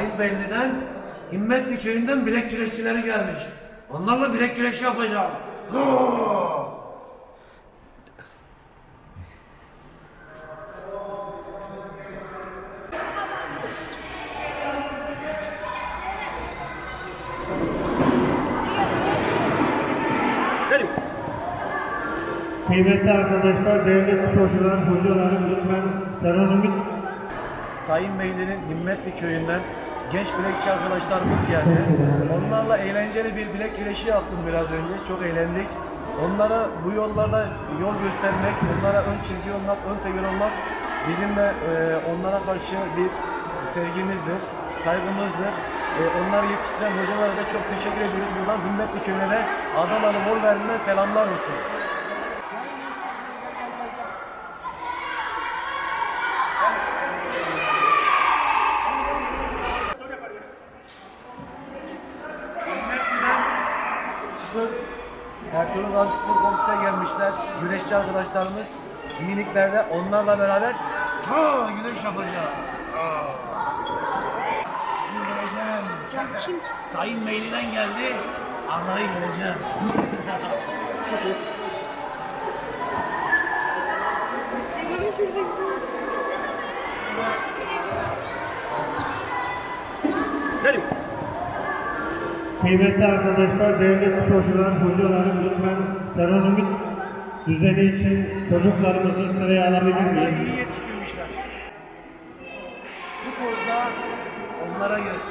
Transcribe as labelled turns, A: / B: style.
A: Himmetbelli'den, Himmetli köyünden bilek güreşçileri gelmiş. Onlarla bilek güreşi yapacağım. Hoo!
B: Kıymetli arkadaşlar, değerli sporcular, hocalarım, lütfen
A: Sayın Beylerin Himmetli köyünden genç bilekçi arkadaşlarımız geldi. Onlarla eğlenceli bir bilek güreşi yaptım biraz önce. Çok eğlendik. Onlara bu yollarda yol göstermek, onlara ön çizgi olmak, ön tegel olmak bizim de e, onlara karşı bir sevgimizdir, saygımızdır. E, onları yetiştiren hocalara da çok teşekkür ediyoruz. Buradan Himmetli köyüne Adanalı Bolver'den selamlar olsun. Ertuğrul Gazi Spor Kompleks'e gelmişler. Güreşçi arkadaşlarımız miniklerde onlarla beraber ha güreş yapacağız. Ha. Geleceğim.
C: Kim?
A: Sayın Meyli'den geldi. Anları geleceğim. Gelin.
B: Kıymetli arkadaşlar, değerli sporcular, hocalarım, lütfen seramik düzeni için çocuklarımızı sıraya alabilir miyiz?
A: iyi yetiştirmişler. Bu kozda onlara göz.